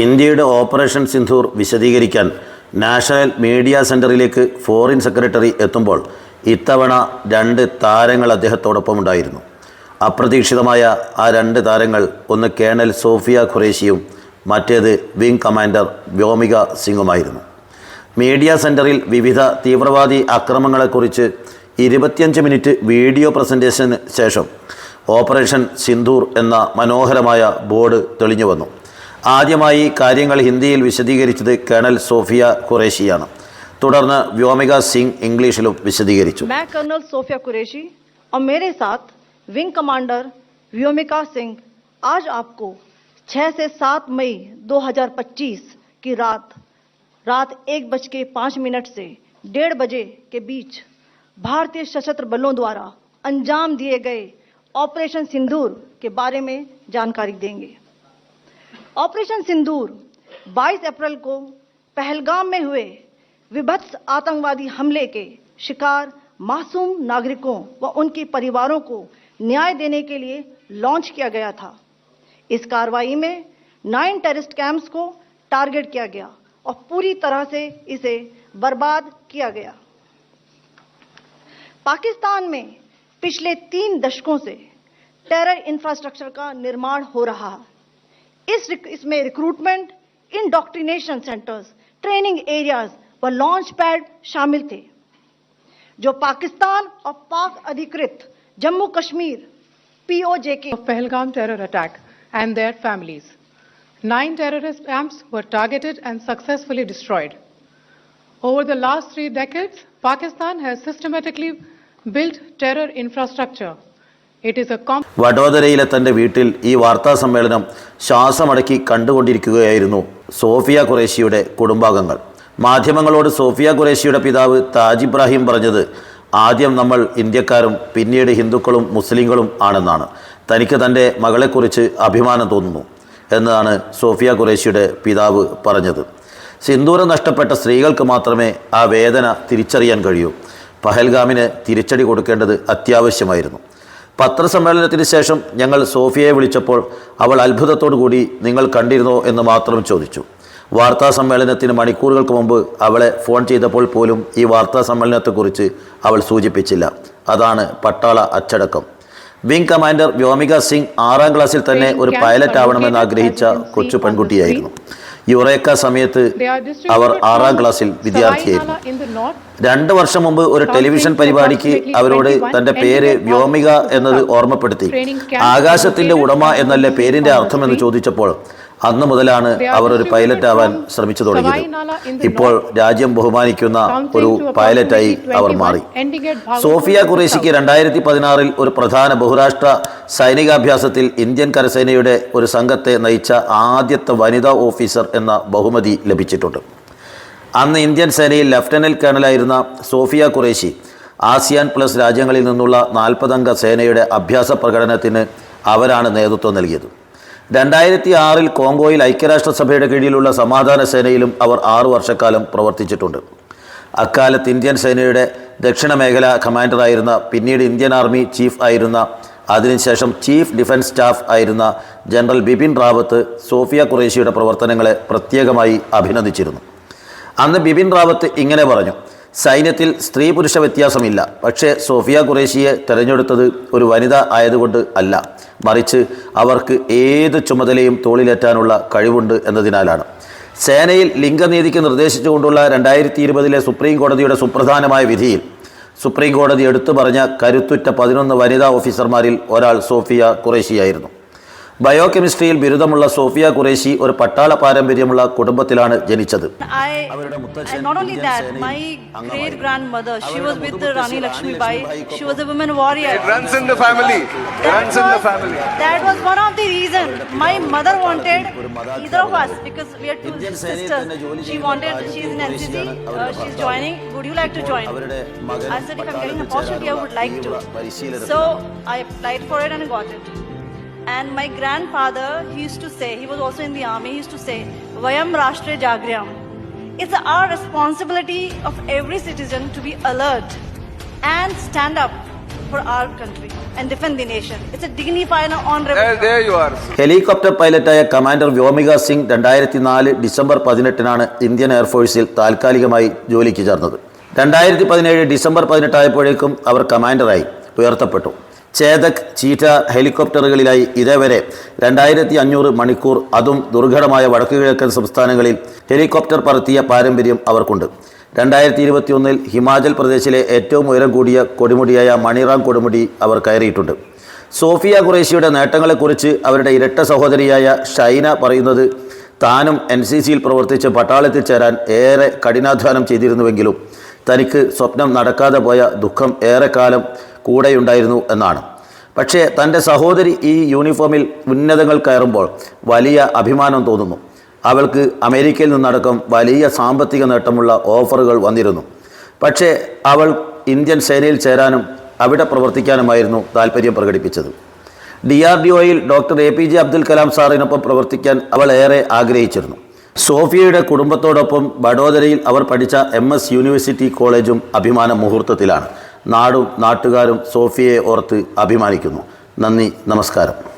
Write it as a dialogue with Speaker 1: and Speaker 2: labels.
Speaker 1: ഇന്ത്യയുടെ ഓപ്പറേഷൻ സിന്ധൂർ വിശദീകരിക്കാൻ national media സെന്ററിലേക്ക് ഫോറിൻ സെക്രട്ടറി എത്തുമ്പോൾ ഇത്തവണ രണ്ട് താരങ്ങൾ അദ്ദേഹത്തോടൊപ്പം ഉണ്ടായിരുന്നു അപ്രതീക്ഷിതമായ ആ രണ്ട് താരങ്ങൾ ഒന്ന് കേണൽ സോഫിയ ഖുറേഷിയും മറ്റേത് വിംഗ് കമാൻഡർ വ്യോമിക സിംഗുമായിരുന്നു. മീഡിയ സെന്ററിൽ വിവിധ തീവ്രവാദി ആക്രമണങ്ങളെക്കുറിച്ച് ഇരുപത്തിയഞ്ച് മിനിറ്റ് വീഡിയോ പ്രസന്റേഷന് ശേഷം ഓപ്പറേഷൻ സിന്ധൂർ എന്ന മനോഹരമായ ബോർഡ് തെളിഞ്ഞു വന്നു. ആദ്യമായി കാര്യങ്ങൾ ഹിന്ദിയിൽ വിശദീകരിച്ചത് കേണൽ സോഫിയ ഖുറേഷിയാണ് തുടർന്ന് വ്യോമിക സിംഗ് ഇംഗ്ലീഷിലും വിശദീകരിച്ചു
Speaker 2: मैं कर्नल सोफिया कुरैशी और मेरे साथ विंग कमांडर व्योमिका सिंह आज आपको 6 से 7 मई 2025 की रात रात एक बज के पाँच मिनट से डेढ़ बजे के बीच भारतीय सशस्त्र बलों द्वारा अंजाम दिए गए ऑपरेशन सिंदूर के बारे में जानकारी देंगे ऑपरेशन सिंदूर, 22 अप्रैल को पहलगाम में हुए विभत्स आतंकवादी हमले के शिकार मासूम नागरिकों व उनके परिवारों को न्याय देने के लिए लॉन्च किया गया था। इस कार्रवाई में नाइन टेररिस्ट कैंप्स को टारगेट किया गया और पूरी तरह से इसे बर्बाद किया गया। पाकिस्तान में पिछले तीन दशकों से टेरर इंफ्रास्ट्रक्चर का निर्माण हो रहा है। इस इसमें recruitment indoctrination centres training areas व लॉन्च पैड शामिल थे, जो पाकिस्तान और पाक अधिकृत Jammu Kashmir
Speaker 3: PoJK Pahalgam terror attack and their families nine terrorist camps were targeted and successfully destroyed over the last three decades Pakistan has systematically built terror infrastructure
Speaker 1: വഡോദരയിലെ തന്റെ വീട്ടിൽ ഈ വാർത്താ സമ്മേളനം ശ്വാസമടക്കി കണ്ടുകൊണ്ടിരിക്കുകയായിരുന്നു സോഫിയ ഖുറേഷിയുടെ കുടുംബാംഗങ്ങൾ. മാധ്യമങ്ങളോട് സോഫിയ ഖുറേഷിയുടെ പിതാവ് താജ് ഇബ്രാഹിം പറഞ്ഞത് ആദ്യം നമ്മൾ ഇന്ത്യക്കാരും പിന്നീട് ഹിന്ദുക്കളും മുസ്ലിങ്ങളും ആണെന്നാണ്. തനിക്ക് തന്റെ മകളെക്കുറിച്ച് അഭിമാനം തോന്നുന്നു എന്നാണ് സോഫിയ ഖുറേഷിയുടെ പിതാവ് പറഞ്ഞത്. സിന്ദൂരം നഷ്ടപ്പെട്ട സ്ത്രീകൾക്ക് മാത്രമേ ആ വേദന തിരിച്ചറിയാൻ കഴിയൂ. പഹൽഗാമിന് തിരിച്ചടി കൊടുക്കേണ്ടത് അത്യാവശ്യമായിരുന്നു. പത്രസമ്മേളനത്തിന് ശേഷം ഞങ്ങൾ സോഫിയയെ വിളിച്ചപ്പോൾ അവൾ അത്ഭുതത്തോടു കൂടി നിങ്ങൾ കണ്ടിരുന്നോ എന്ന് മാത്രം ചോദിച്ചു. വാർത്താ സമ്മേളനത്തിന് മണിക്കൂറുകൾക്ക് മുമ്പ് അവളെ ഫോൺ ചെയ്തപ്പോൾ പോലും ഈ വാർത്താ സമ്മേളനത്തെക്കുറിച്ച് അവൾ സൂചിപ്പിച്ചില്ല. അതാണ് പട്ടാള അച്ചടക്കം. വിംഗ് കമാൻഡർ വ്യോമിക സിംഗ് ആറാം ക്ലാസ്സിൽ തന്നെ ഒരു പൈലറ്റ് ആവണമെന്ന് ആഗ്രഹിച്ച കൊച്ചു പെൺകുട്ടിയായിരുന്നു. യുറേക്ക സമയത്ത് അവർ ആറാം ക്ലാസ്സിൽ വിദ്യാർത്ഥിയായിരുന്നു. രണ്ട് വർഷം മുമ്പ് ഒരു ടെലിവിഷൻ പരിപാടിക്ക് അവരോട് തന്റെ പേര് വ്യോമിക എന്നത് ഓർമ്മപ്പെടുത്തി. ആകാശത്തിന്റെ ഉടമ എന്നല്ലേ പേരിന്റെ അർത്ഥം എന്ന് ചോദിച്ചപ്പോൾ അന്ന് മുതലാണ് അവർ ഒരു പൈലറ്റ് ആവാൻ ശ്രമിച്ചു തുടങ്ങിയത്. ഇപ്പോൾ രാജ്യം ബഹുമാനിക്കുന്ന ഒരു പൈലറ്റായി അവർ മാറി. സോഫിയ കുറേശിക്ക് രണ്ടായിരത്തി പതിനാറിൽ ഒരു പ്രധാന ബഹുരാഷ്ട്ര സൈനികാഭ്യാസത്തിൽ ഇന്ത്യൻ കരസേനയുടെ ഒരു സംഘത്തെ നയിച്ച ആദ്യത്തെ വനിതാ ഓഫീസർ എന്ന ബഹുമതി ലഭിച്ചിട്ടുണ്ട്. അന്ന് ഇന്ത്യൻ സേനയിൽ ലഫ്റ്റനന്റ് കേണലായിരുന്ന സോഫിയ കുറേശി ആസിയാൻ പ്ലസ് രാജ്യങ്ങളിൽ നിന്നുള്ള നാൽപ്പതംഗ സേനയുടെ അഭ്യാസ പ്രകടനത്തിന് അവരാണ് നേതൃത്വം നൽകിയത്. രണ്ടായിരത്തി ആറിൽ കോങ്കോയിൽ ഐക്യരാഷ്ട്രസഭയുടെ കീഴിലുള്ള സമാധാന സേനയിലും അവർ ആറു വർഷക്കാലം പ്രവർത്തിച്ചിട്ടുണ്ട്. അക്കാലത്ത് ഇന്ത്യൻ സേനയുടെ ദക്ഷിണ മേഖല കമാൻഡറായിരുന്ന പിന്നീട് ഇന്ത്യൻ ആർമി ചീഫ് ആയിരുന്ന അതിനുശേഷം ചീഫ് ഡിഫൻസ് സ്റ്റാഫ് ആയിരുന്ന ജനറൽ ബിപിൻ റാവത്ത് സോഫിയ കുറേശിയുടെ പ്രവർത്തനങ്ങളെ പ്രത്യേകമായി അഭിനന്ദിച്ചിരുന്നു. അന്ന് ബിപിൻ റാവത്ത് ഇങ്ങനെ പറഞ്ഞു സൈന്യത്തിൽ സ്ത്രീ പുരുഷ വ്യത്യാസമില്ല. പക്ഷേ സോഫിയ ഖുറേഷിയെ തിരഞ്ഞെടുത്തത് ഒരു വനിത ആയതുകൊണ്ട് അല്ല. മറിച്ച് അവർക്ക് ഏത് ചുമതലയും തോളിലേറ്റാനുള്ള കഴിവുണ്ട് എന്നതിനാലാണ്. സേനയിൽ ലിംഗനീതിക്ക് നിർദ്ദേശിച്ചുകൊണ്ടുള്ള രണ്ടായിരത്തി ഇരുപതിലെ സുപ്രീം കോടതിയുടെ സുപ്രധാനമായ വിധിയിൽ. സുപ്രീം കോടതി എടുത്തു പറഞ്ഞ കരുത്തുറ്റ പതിനൊന്ന് വനിതാ ഓഫീസർമാരിൽ ഒരാൾ സോഫിയ ഖുറേഷിയായിരുന്നു. ബയോ കെമിസ്ട്രിയിൽ ബിരുദമുള്ള സോഫിയ കുറേശി ഒരു പട്ടാള പാരമ്പര്യമുള്ള കുടുംബത്തിലാണ് ജനിച്ചത്.
Speaker 2: പരിശീലനം And my grandfather, he used to say, he was also in the army, he used to say, Vayam Rashtre Jagryam. It's our responsibility of every citizen to be alert and stand up for our country and defend the nation. It's a dignified and honorable.
Speaker 4: There, there you are.
Speaker 1: helicopter pilot aya helicopter പൈലറ്റായ commander Vyomika Singh രണ്ടായിരത്തി നാല് December പതിനെട്ടിനാണ് Indian എയർഫോഴ്സിൽ താൽക്കാലികമായി ജോലിക്ക് ചേർന്നത് രണ്ടായിരത്തി പതിനേഴ് December പതിനെട്ടായപ്പോഴേക്കും അവർ കമാൻഡറായി ഉയർത്തപ്പെട്ടു ചേതക് ചീറ്റ ഹെലികോപ്റ്ററുകളിലായി ഇതേവരെ രണ്ടായിരത്തി അഞ്ഞൂറ് മണിക്കൂർ അതും ദുർഘടമായ വടക്കുകിഴക്കൻ സംസ്ഥാനങ്ങളിൽ ഹെലികോപ്റ്റർ പറത്തിയ പാരമ്പര്യം അവർക്കുണ്ട്. രണ്ടായിരത്തി ഇരുപത്തിയൊന്നിൽ ഹിമാചൽ പ്രദേശിലെ ഏറ്റവും ഉയരം കൂടിയ കൊടുമുടിയായ മണിറാം കൊടുമുടി അവർ കയറിയിട്ടുണ്ട്. സോഫിയ ഖുറേഷിയുടെ നേട്ടങ്ങളെക്കുറിച്ച് അവരുടെ ഇരട്ട സഹോദരിയായ ഷൈന പറയുന്നത് താനും എൻ സി സിയിൽ പ്രവർത്തിച്ച് പട്ടാളത്തിൽ ചേരാൻ ഏറെ കഠിനാധ്വാനം ചെയ്തിരുന്നുവെങ്കിലും തനിക്ക് സ്വപ്നം നടക്കാതെ പോയ ദുഃഖം ഏറെക്കാലം കൂടെയുണ്ടായിരുന്നു എന്നാണ്. പക്ഷേ തന്റെ സഹോദരി ഈ യൂണിഫോമിൽ ഉന്നതങ്ങൾ കയറുമ്പോൾ വലിയ അഭിമാനം തോന്നുന്നു. അവൾക്ക് അമേരിക്കയിൽ നിന്നടക്കം വലിയ സാമ്പത്തിക നേട്ടമുള്ള ഓഫറുകൾ വന്നിരുന്നു. പക്ഷേ അവൾ ഇന്ത്യൻ സേനയിൽ ചേരാനും അവിടെ പ്രവർത്തിക്കാനുമായിരുന്നു താല്പര്യം പ്രകടിപ്പിച്ചത്. D R D ഒയിൽ doctor A P J Abdul Kalam സാറിനൊപ്പം പ്രവർത്തിക്കാൻ അവൾ ഏറെ ആഗ്രഹിച്ചിരുന്നു. സോഫിയയുടെ കുടുംബത്തോടൊപ്പം വഡോദരയിൽ അവർ പഠിച്ച എം എസ് യൂണിവേഴ്സിറ്റി കോളേജും അഭിമാന മുഹൂർത്തത്തിലാണ്. നാടും നാട്ടുകാരും സോഫിയയെ ഓർത്ത് അഭിമാനിക്കുന്നു. നന്ദി നമസ്കാരം.